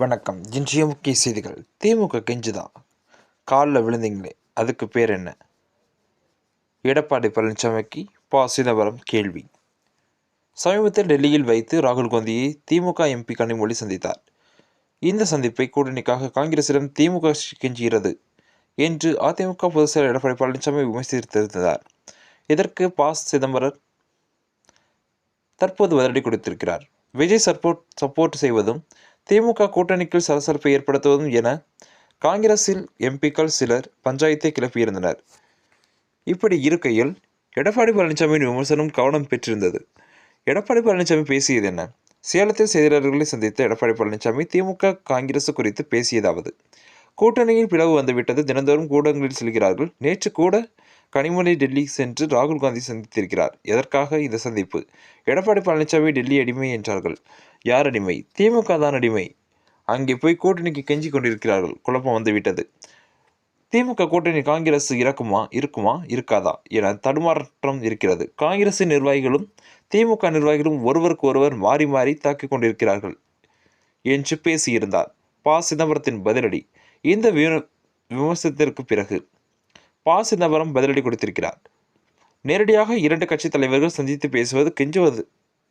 வணக்கம். இன்றைய முக்கிய செய்திகள். திமுக கெஞ்சுதா? காலில் விழுந்தீங்களே அதுக்கு பேர் என்ன? எடப்பாடி பழனிசாமிக்கு ப சிதம்பரம் கேள்வி. சமீபத்தில் டெல்லியில் வைத்து ராகுல் காந்தியை திமுக எம்பி கனிமொழி சந்தித்தார். இந்த சந்திப்பை கூட்டணிக்காக காங்கிரசிடம் திமுக கெஞ்சுகிறது என்று அதிமுக பொதுச் செயலர் எடப்பாடி பழனிசாமி விமர்சித்திருந்தார். இதற்கு ப சிதம்பரம் தற்போது பதிலடி கொடுத்திருக்கிறார். விஜய் சப்போர்ட் சப்போர்ட் செய்வதும் திமுக கூட்டணிக்குள் சலசலப்பை ஏற்படுத்துவதும் என காங்கிரஸில் எம்பிக்கள் சிலர் பஞ்சாயத்தை கிளப்பியிருந்தனர். இப்படி இருக்கையில் எடப்பாடி பழனிசாமியின் விமர்சனம் கவனம் பெற்றிருந்தது. எடப்பாடி பழனிசாமி பேசியது என்ன? சேலத்தில் செய்தியாளர்களை சந்தித்த எடப்பாடி பழனிசாமி திமுக காங்கிரஸ் குறித்து பேசியதாவது. கூட்டணியில் பிளவு வந்துவிட்டது. தினந்தோறும் கூடங்களில் செல்கிறார்கள். நேற்று கூட கனிமொழி டெல்லி சென்று ராகுல் காந்தி சந்தித்திருக்கிறார். எதற்காக இந்த சந்திப்பு? எடப்பாடி பழனிசாமி டெல்லி அடிமை என்றார்கள். யார் அடிமை? திமுக தான் அடிமை. அங்கே போய் கூட்டணிக்கு கெஞ்சி கொண்டிருக்கிறார்கள். குழப்பம் வந்துவிட்டது. திமுக கூட்டணி காங்கிரஸ் இறக்குமா? இருக்குமா? இருக்காதா? என தடுமாற்றம் இருக்கிறது. காங்கிரசின் நிர்வாகிகளும் திமுக நிர்வாகிகளும் ஒருவருக்கு ஒருவர் மாறி மாறி தாக்கிக் கொண்டிருக்கிறார்கள். என்று பேசியிருந்தார். ப. சிதம்பரத்தின் பதிலடி. இந்த விமர்சனத்திற்கு பிறகு பா சிதம்பரம் பதிலடி கொடுத்திருக்கிறார். நேரடியாக இரண்டு கட்சித் தலைவர்கள் சந்தித்து பேசுவது கெஞ்சுவது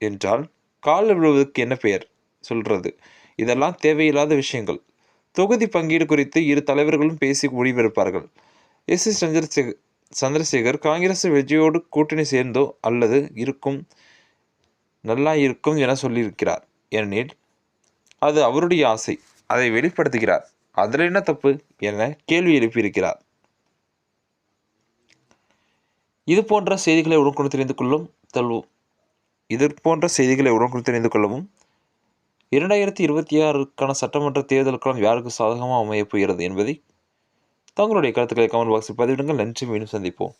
என்றால் கால் விழுவதற்கு என்ன பெயர் சொல்றது? இதெல்லாம் தேவையில்லாத விஷயங்கள். தொகுதி பங்கீடு குறித்து இரு தலைவர்களும் பேசி முடிவெடுப்பார்கள். S. S. Chandrasekhar Chandrasekhar Congress விஜயோடு கூட்டணி சேர்ந்தோ அல்லது இருக்கும் நல்லா இருக்கும் என சொல்லியிருக்கிறார். ஏனெனில் அது அவருடைய ஆசை. அதை வெளிப்படுத்துகிறார். அதில் என்ன தப்பு என கேள்வி எழுப்பியிருக்கிறார். இது போன்ற செய்திகளை உடனுக்குடன் தெரிந்து கொள்ளும் தள்ளுவோம் இது போன்ற செய்திகளை உடனுக்குடன் தெரிந்து கொள்ளவும் இரண்டாயிரத்தி இருபத்தி ஆறுக்கான சட்டமன்ற தேர்தலுக்கான யாருக்கு சாதகமாக அமையப் போகிறது என்பதை தங்களுடைய கருத்துக்களை கமெண்ட் பாக்ஸில் பதிவிடுங்கள். நன்றி. மீண்டும் சந்திப்போம்.